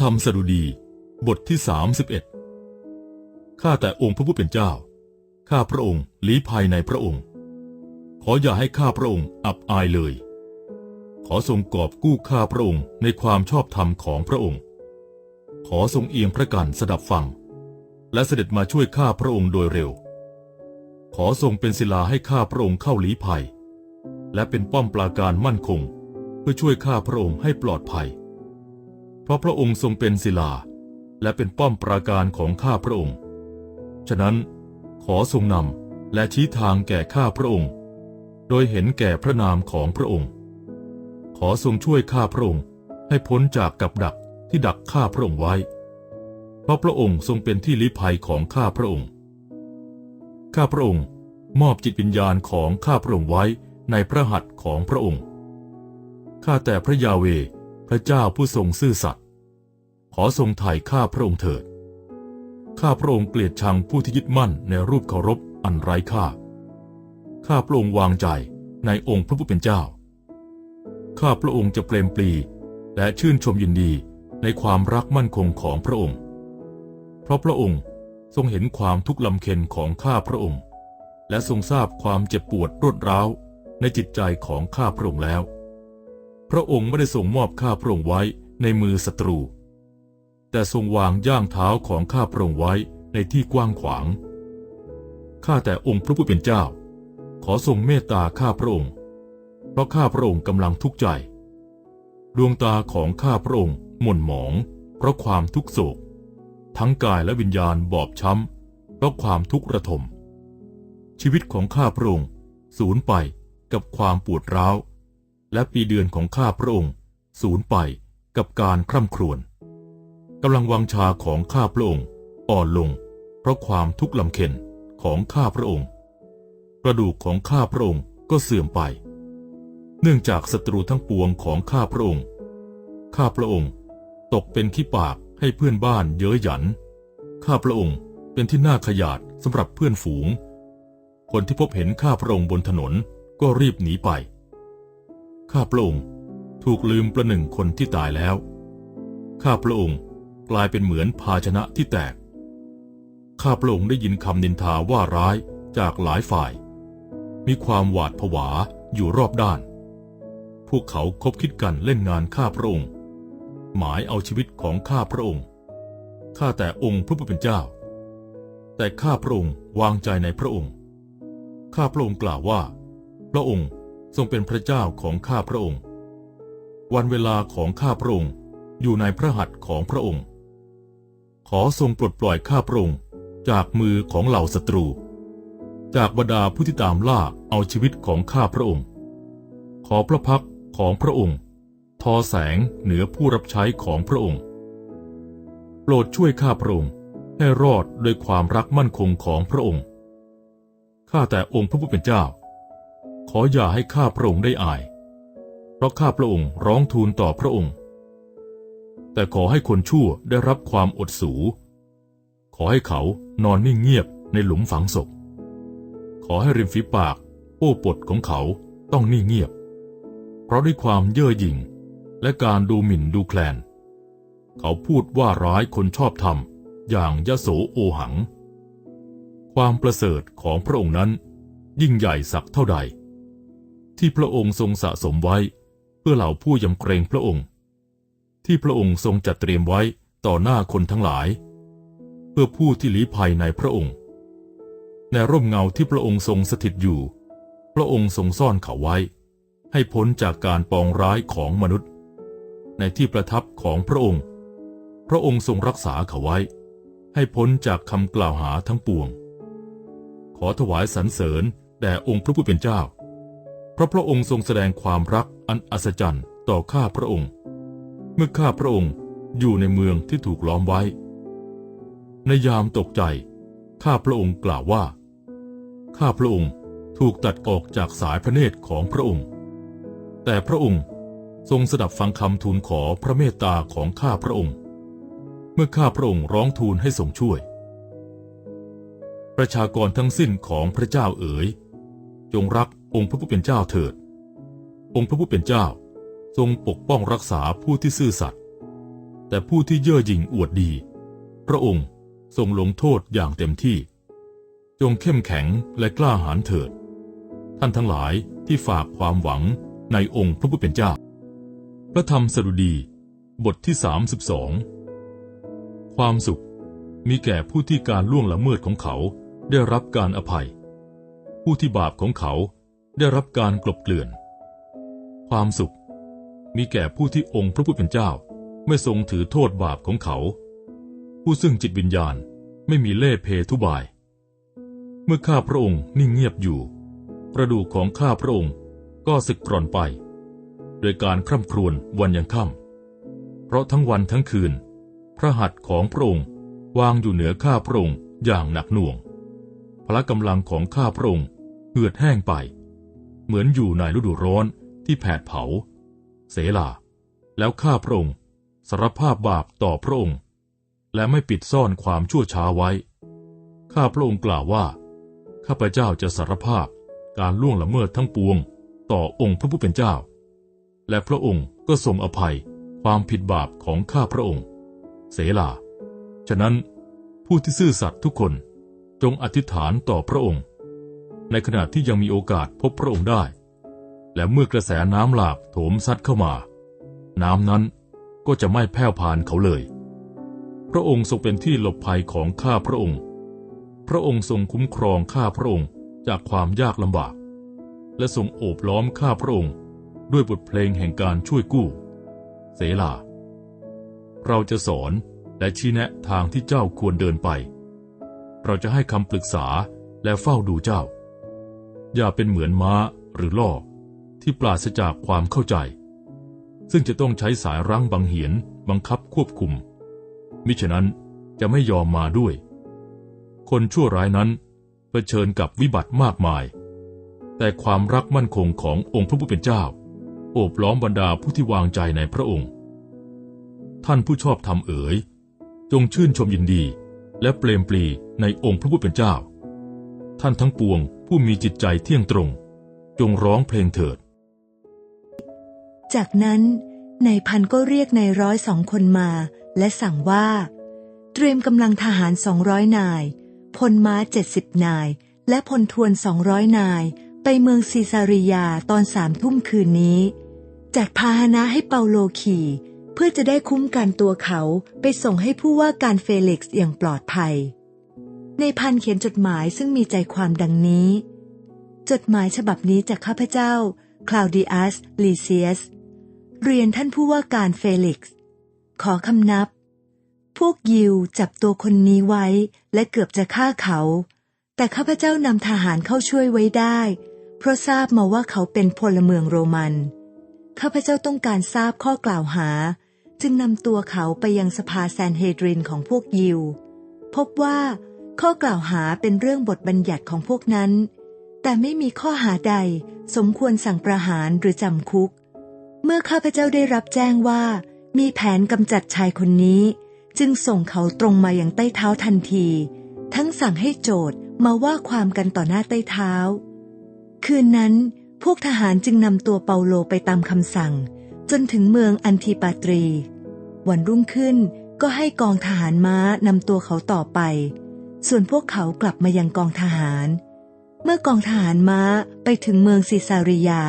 ธรรมสดุดี บทที่สามสิบเอ็ดข้าแต่องค์พระผู้เป็นเจ้า ข้าพระองค์ลี้ภัยในพระองค์ ขออย่าให้ข้าพระองค์อับอายเลย ขอทรงกอบกู้ข้าพระองค์ในความชอบธรรมของพระองค์ ขอทรงเอียงพระกันสดับฟัง และเสด็จมาช่วยข้าพระองค์โดยเร็ว ขอทรงเป็นศิลาให้ข้าพระองค์เข้าลี้ภัย และเป็นป้อมปราการมั่นคง เพื่อช่วยข้าพระองค์ให้ปลอดภัย ราะพระองค์ทรงเป็นศิลา และเป็นป้อมปราการของข้าพระองค์ ฉะนั้นขอทรงนำและชี้ทางแก่ข้าพระองค์ โดยเห็นแก่พระนามของพระองค์ ขอทรงช่วยข้าพระองค์ให้พ้นจากกับดักที่ดักข้าพระองค์ไว้ เพราะพระองค์ทรงเป็นที่ลี้ภัยของข้าพระองค์ ข้าพระองค์มอบจิตวิญญาณของข้าพระองค์ไว้ในพระหัตถ์ของพระองค์ ข้าแต่พระยาเว พระเจ้าผู้ทรงซื่อสัตย์ ขอทรงถ่ายข้าพระองค์เถิด ข้าพระองค์เกลียดชังผู้ที่ยึดมั่นในรูปเคารพอันไร้ค่า ข้าพระองค์วางใจในองค์พระผู้เป็นเจ้า ข้าพระองค์จะเปลมปลีและชื่นชมยินดีในความรักมั่นคงของพระองค์ เพราะพระองค์ทรงเห็นความทุกข์ลำเค็ญของข้าพระองค์ และทรงทราบความเจ็บปวดรวดร้าวในจิตใจของข้าพระองค์แล้ว พระองค์ไม่ได้ทรงมอบข้าพระองค์ไว้ในมือศัตรู แต่ทรงวางย่างเท้าของข้าพระองค์ไว้ในที่กว้างขวาง ข้าแต่องค์พระผู้เป็นเจ้า ขอทรงเมตตาข้าพระองค์ เพราะข้าพระองค์กำลังทุกข์ใจ ดวงตาของข้าพระองค์หม่นหมอง เพราะความทุกโศก ทั้งกายและวิญญาณบอบช้ำ เพราะความทุกข์ระทม ชีวิตของข้าพระองค์สูญไปกับความปวดร้าว และปีเดือนของข้าพระองค์สูญไปกับการคร่ำครวญ กำลังวังชาของข้าพระองค์อ่อนลง เพราะความทุกข์ลำเค็ญของข้าพระองค์ กระดูกของข้าพระองค์ก็เสื่อมไป เนื่องจากศัตรูทั้งปวงของข้าพระองค์ ข้าพระองค์ตกเป็นขี้ปากให้เพื่อนบ้านเย้ยหยัน ข้าพระองค์เป็นที่น่าขยาดสำหรับเพื่อนฝูง คนที่พบเห็นข้าพระองค์บนถนนก็รีบหนีไป ข้าพระองค์ถูกลืมประหนึ่งคนที่ตายแล้ว ข้าพระองค์ กลายเป็นเหมือนภาชนะที่แตก ข้าพระองค์ได้ยินคำนินทาว่าร้ายจากหลายฝ่าย มีความหวาดผวาอยู่รอบด้าน พวกเขาคบคิดกันเล่นงานข้าพระองค์ หมายเอาชีวิตของข้าพระองค์ ข้าแต่องค์พระผู้เป็นเจ้า แต่ข้าพระองค์วางใจในพระองค์ ข้าพระองค์กล่าวว่า พระองค์ทรงเป็นพระเจ้าของข้าพระองค์ วันเวลาของข้าพระองค์อยู่ในพระหัตถ์ของพระองค์ ขอทรงปลดปล่อยข้าพระองค์จากมือของเหล่าศัตรู จากบรรดาผู้ที่ตามล่าเอาชีวิตของข้าพระองค์ ขอพระพักของพระองค์ ทอแสงเหนือผู้รับใช้ของพระองค์ โปรดช่วยข้าพระองค์ให้รอดโดยความรักมั่นคงของพระองค์ ข้าแต่องค์พระผู้เป็นเจ้า ขออย่าให้ข้าพระองค์ได้อาย เพราะข้าพระองค์ร้องทูลต่อพระองค์ แต่ขอให้คนชั่วได้รับความอดสู ขอให้เขานอนนิ่งเงียบในหลุมฝังศพ ขอให้ริมฝีปากโอ้ปดของเขาต้องนิ่งเงียบ เพราะด้วยความเย่อหยิ่งและการดูหมิ่นดูแคลน เขาพูดว่าร้ายคนชอบธรรมอย่างยโสโอหัง ความประเสริฐของพระองค์นั้นยิ่งใหญ่สักเท่าใด ที่พระองค์ทรงสะสมไว้เพื่อเหล่าผู้ยำเกรงพระองค์ ที่พระองค์ทรงจัดเตรียมไว้ต่อหน้าคนทั้งหลาย เพื่อผู้ที่ลี้ภัยในพระองค์ ในร่มเงาที่พระองค์ทรงสถิตอยู่ พระองค์ทรงซ่อนเขาไว้ ให้พ้นจากการปองร้ายของมนุษย์ ในที่ประทับของพระองค์ พระองค์ทรงรักษาเขาไว้ ให้พ้นจากคำกล่าวหาทั้งปวง ขอถวายสรรเสริญแด่องค์พระผู้เป็นเจ้า เพราะพระองค์ทรงแสดงความรักอันอัศจรรย์ต่อข้าพระองค์ เมื่อข้าพระองค์อยู่ในเมืองที่ถูกล้อมไว้ ในยามตกใจ ข้าพระองค์กล่าวว่า ข้าพระองค์ถูกตัดออกจากสายพระเนตรของพระองค์ แต่พระองค์ทรงสดับฟังคำทูลขอพระเมตตาของข้าพระองค์ เมื่อข้าพระองค์ร้องทูลให้ทรงช่วย ประชากรทั้งสิ้นของพระเจ้าเอ๋ย จงรักองค์พระผู้เป็นเจ้าเถิด องค์พระผู้เป็นเจ้า ทรงปกป้องรักษาผู้ที่ซื่อสัตย์ แต่ผู้ที่เย่อหยิ่งอวดดี พระองค์ทรงลงโทษอย่างเต็มที่ จงเข้มแข็งและกล้าหาญเถิด ท่านทั้งหลายที่ฝากความหวังในองค์พระผู้เป็นเจ้า พระธรรมสดุดี บทที่ 32 ความสุขมีแก่ผู้ที่การล่วงละเมิดของเขาได้รับการอภัย ผู้ที่บาปของเขาได้รับการกลบเกลื่อน ความสุข มีแก่ผู้ที่องค์พระผู้เป็นเจ้า ไม่ทรงถือโทษบาปของเขา ผู้ซึ่งจิตวิญญาณไม่มีเล่เพทุบาย เมื่อข้าพระองค์นิ่งเงียบอยู่ กระดูกของข้าพระองค์ก็สึกกร่อนไป โดยการคร่ำครวญวันยังค่ำเพราะทั้งวันทั้งคืน พระหัตถ์ของพระองค์วางอยู่เหนือข้าพระองค์อย่างหนักหน่วง พละกำลังของข้าพระองค์เหือดแห้งไป เหมือนอยู่ในฤดูร้อนที่แผดเผา เสลา แล้วข้าพระองค์สารภาพบาปต่อพระองค์ และไม่ปิดซ่อนความชั่วช้าไว้ ข้าพระองค์กล่าวว่า ข้าพเจ้าจะสารภาพการล่วงละเมิดทั้งปวง ต่อองค์พระผู้เป็นเจ้า และพระองค์ก็ทรงอภัยความผิดบาปของข้าพระองค์ เสลา ฉะนั้นผู้ที่ซื่อสัตย์ทุกคนจงอธิษฐานต่อพระองค์ ในขณะที่ยังมีโอกาสพบพระองค์ได้ และเมื่อกระแสน้ำหลากโถมซัดเข้ามา น้ำนั้นก็จะไม่แผ่วพานเขาเลย พระองค์ทรงเป็นที่หลบภัยของข้าพระองค์ พระองค์ทรงคุ้มครองข้าพระองค์จากความยากลำบาก และทรงโอบล้อมข้าพระองค์ด้วยบทเพลงแห่งการช่วยกู้ เสลา เราจะสอนและชี้แนะทางที่เจ้าควรเดินไป เราจะให้คำปรึกษาและเฝ้าดูเจ้า อย่าเป็นเหมือนม้าหรือล่อ ที่ปราศจากความเข้าใจ ซึ่งจะต้องใช้สายรั้งบังเหียนบังคับควบคุม มิฉะนั้นจะไม่ยอมมาด้วย คนชั่วร้ายนั้นเผชิญกับวิบัติมากมาย แต่ความรักมั่นคงขององค์พระผู้เป็นเจ้า โอบล้อมบรรดาผู้ที่วางใจในพระองค์ ท่านผู้ชอบธรรมเอ๋ย จงชื่นชมยินดี และเปลมปลีในองค์พระผู้เป็นเจ้า ท่านทั้งปวงผู้มีจิตใจเที่ยงตรง จงร้องเพลงเถิด จากนั้นนายพันก็เรียกนายร้อยสองคนมา และสั่งว่า เตรียมกำลังทหารสองร้อยนาย พลม้าเจ็ดสิบนาย และพลทวนสองร้อยนาย ไปเมืองซีซาริยาตอนสามทุ่มคืนนี้ จัดพาหนะให้เปาโลขี่ เพื่อจะได้คุ้มกันตัวเขาไปส่งให้ผู้ว่าการเฟลิกซ์อย่างปลอดภัยในพันเขียนจดหมายซึ่งมีใจความดังนี้ จดหมายฉบับนี้จากข้าพเจ้า คลาวดิอัส ลีเซียส เรียนท่านผู้ว่าการเฟลิกซ์ ขอคำนับ พวกยิวจับตัวคนนี้ไว้และเกือบจะฆ่าเขา แต่ข้าพเจ้านำทหารเข้าช่วยไว้ได้ เพราะทราบมาว่าเขาเป็นพลเมืองโรมัน ข้าพเจ้าต้องการทราบข้อกล่าวหา จึงนำตัวเขาไปยังสภาแซนเฮดรินของพวกยิว พบว่าข้อกล่าวหาเป็นเรื่องบทบัญญัติของพวกนั้น แต่ไม่มีข้อหาใดสมควรสั่งประหารหรือจำคุก เมื่อข้าพเจ้าได้รับแจ้งว่า มีแผนกำจัดชายคนนี้ จึงส่งเขาตรงมาอย่างใต้เท้าทันที ทั้งสั่งให้โจทย์มาว่าความกันต่อหน้าใต้เท้า คืนนั้นพวกทหารจึงนำตัวเปาโลไปตามคำสั่ง จนถึงเมืองอันทิปาตรี วันรุ่งขึ้นก็ให้กองทหารม้านำตัวเขาต่อไป ส่วนพวกเขากลับมายังกองทหาร เมื่อกองทหารม้าไปถึงเมืองซิซาริยา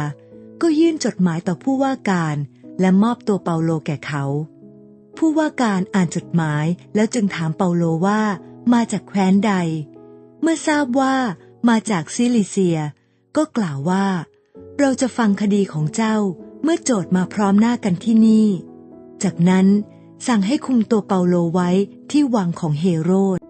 ก็ยื่นจดหมายต่อผู้ว่าการและมอบตัวเปาโลแก่เขา ผู้ว่าการอ่านจดหมายแล้วจึงถามเปาโลว่ามาจากแคว้นใด เมื่อทราบว่ามาจากซิลิเซีย ก็กล่าวว่า เราจะฟังคดีของเจ้าเมื่อโจทย์มาพร้อมหน้ากันที่นี่ จากนั้นสั่งให้คุมตัวเปาโลไว้ที่วังของเฮโรด